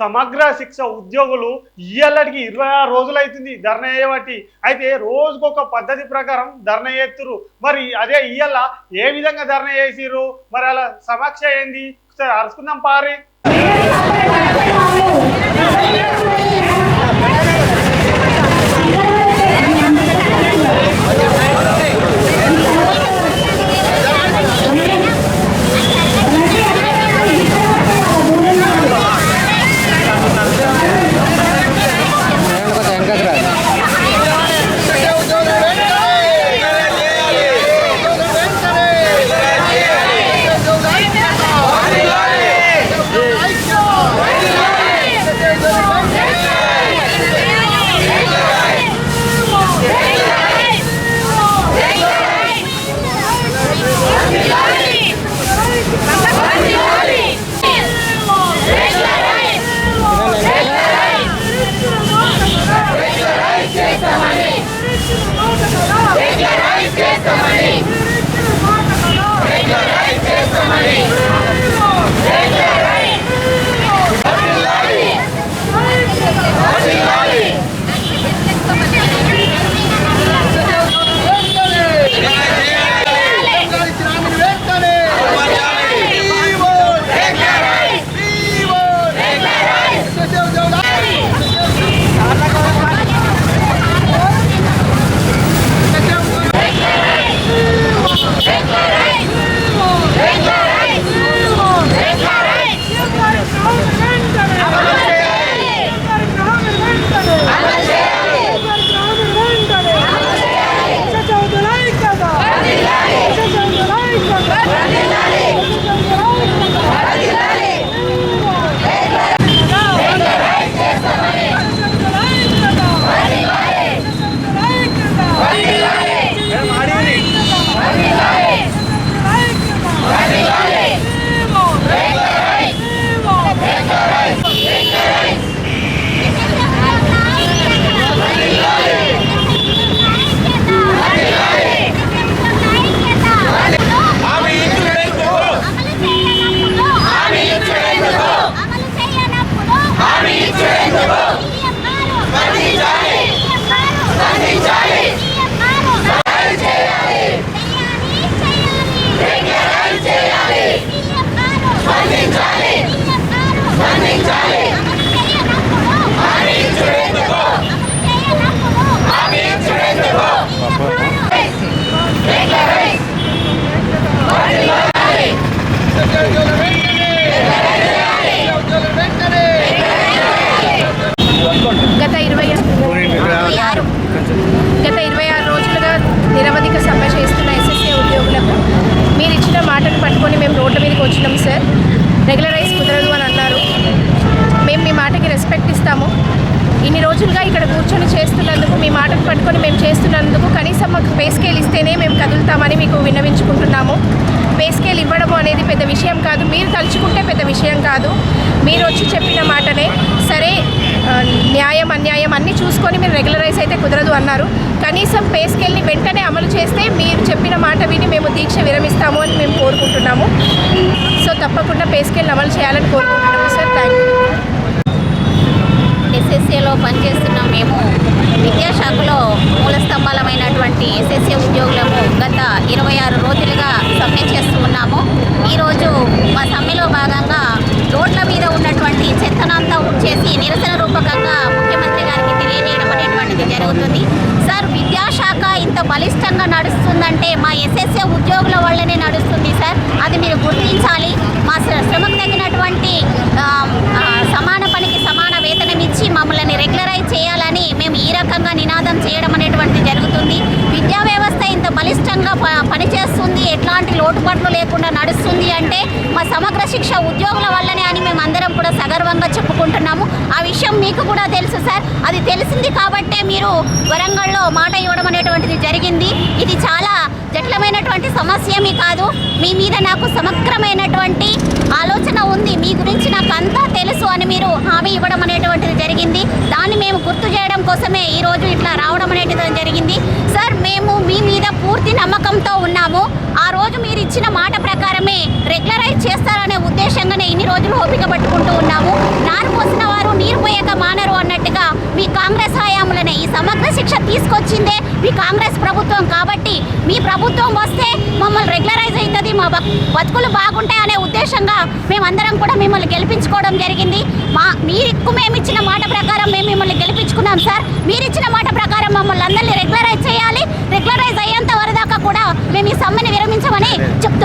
సమగ్ర శిక్ష ఉద్యోగులు ఇయ్యల్లడికి ఇరవై ఆరు రోజులు అవుతుంది ధర్నా చేయబట్టి. అయితే రోజుకొక పద్ధతి ప్రకారం ధర్నా చేస్తురు మరి అదే ఇయ్యల ఏ విధంగా ధర్నా చేసిరు మరి అలా సమక్ష ఏంది? సరే అరుచుకుందాం పారి. గత ఇరవై ఆరు గత ఇరవై ఆరు రోజులుగా నిరవధిక సమ్మె చేస్తున్న ఎస్ఎస్ఏ ఉద్యోగులకు మీరు ఇచ్చిన మాటను పట్టుకొని మేము రోడ్ల మీదకి వచ్చినాం సార్ రెగ్యులరైజ్ కుదరదు అని అన్నారు మేము మీ చేస్తాము. ఇన్ని రోజులుగా ఇక్కడ కూర్చొని చేస్తున్నందుకు మీ మాటను పట్టుకొని మేము చేస్తున్నందుకు కనీసం మాకు పే స్కేల్ ఇస్తేనే మేము కదులుతామని మీకు విన్నవించుకుంటున్నాము. పే స్కేల్ ఇవ్వడము అనేది పెద్ద విషయం కాదు. మీరు తలుచుకుంటే పెద్ద విషయం కాదు. మీరు వచ్చి చెప్పిన మాటనే సరే న్యాయం అన్యాయం అన్నీ చూసుకొని మీరు రెగ్యులరైజ్ అయితే కుదరదు అన్నారు. కనీసం పే స్కేల్ని వెంటనే అమలు చేస్తే మీరు చెప్పిన మాట విని మేము దీక్ష విరమిస్తాము అని మేము కోరుకుంటున్నాము. సో తప్పకుండా పే స్కేల్ని అమలు చేయాలని కోరుకుంటున్నాము. ఎస్ఎస్ఏలో పనిచేస్తున్న మేము. విద్యాశాఖలో మూల స్తంభాలమైనటువంటి ఎస్ఎస్ఏ ఉద్యోగులము గత ఇరవై ఆరు రోజులుగా సమ్మె చేస్తూ ఉన్నాము ఈరోజు మా సమ్మెలో భాగంగా రోడ్ల మీద ఉన్నటువంటి చెత్తనంతా ఉంచేసి నిరసన రూపకంగా ముఖ్యమంత్రి గారికి తెలియజేయడం అనేటువంటిది జరుగుతుంది సార్ విద్యాశాఖ ఇంత బలిష్టంగా నడుస్తుందంటే మా ఎస్ఎస్ఏ ఉద్యోగుల వల్లనే నడుస్తుంది సార్ అది మీరు గుర్తించాలి మా శ్ర- శ్రమకు తగినటువంటి ఆ, ఆ, సమాన పనికి సమాన వేతనం ఇచ్చి మమ్మల్ని రెగ్యులరైజ్ చేయాలని మేము ఈ రకంగా నినాదం చేయడం అనేటువంటిది జరుగుతుంది విద్యా వ్యవస్థ ఇంత బలిష్టంగా ప- పనిచేస్తుంది ఎట్లాంటి లోటుపాట్లు లేకుండా నడుస్తుంది అంటే మా సమగ్ర శిక్ష ఉద్యోగుల వల్లనే అని మేము అందరం కూడా సగర్వంగా చెప్పుకుంటున్నాము. ఆ విషయం మీకు కూడా తెలుసు సార్. అది తెలిసింది కాబట్టే మీరు వరంగల్లో మాట ఇవ్వడం అనేటువంటిది జరిగింది. ఇది చాలా జటిలమైనటువంటి సమస్య మీ కాదు. మీ మీద నాకు సమగ్రమైనటువంటి ఆలోచన ఉంది. మీ గురించి నాకు అంతా తెలుసు అని మీరు హామీ ఇవ్వడం అనేటువంటిది జరిగింది. దాన్ని మేము గుర్తు చేయడం కోసమే ఈరోజు ఇట్లా రావడం అనేటిది జరిగింది. సార్ పూర్తి నమ్మకంతో ఉన్నాము. ఆ రోజు మీరు ఇచ్చిన మాట ప్రకారమే రెగ్యులరైజ్ చేస్తారనే ఉద్దేశంగానే ఇన్ని రోజులు ఓపిక పట్టుకుంటూ ఉన్నాము. నారు పోసిన వారు నీరు పోయాక మానరు అన్నట్టుగా మీ కాంగ్రెస్ హయాంలోనే ఈ సమగ్ర శిక్ష తీసుకొచ్చిందే మీ కాంగ్రెస్ ప్రభుత్వం. కాబట్టి మీ ప్రభుత్వం వస్తే మమ్మల్ని రెగ్యులరైజ్ అవుతుంది మా బతుకులు బాగుంటాయి అనే ఉద్దేశంగా మేమందరం కూడా మిమ్మల్ని గెలిపించుకోవడం జరిగింది. మా మీకు మేము ఇచ్చిన మాట ప్రకారం మేము మిమ్మల్ని గెలిపించుకున్నాం సార్. మీరు ఇచ్చిన మాట ప్రకారం మమ్మల్ని అందరినీ మేము ఈ సమ్మెని విరమించమని చెప్తున్నాం.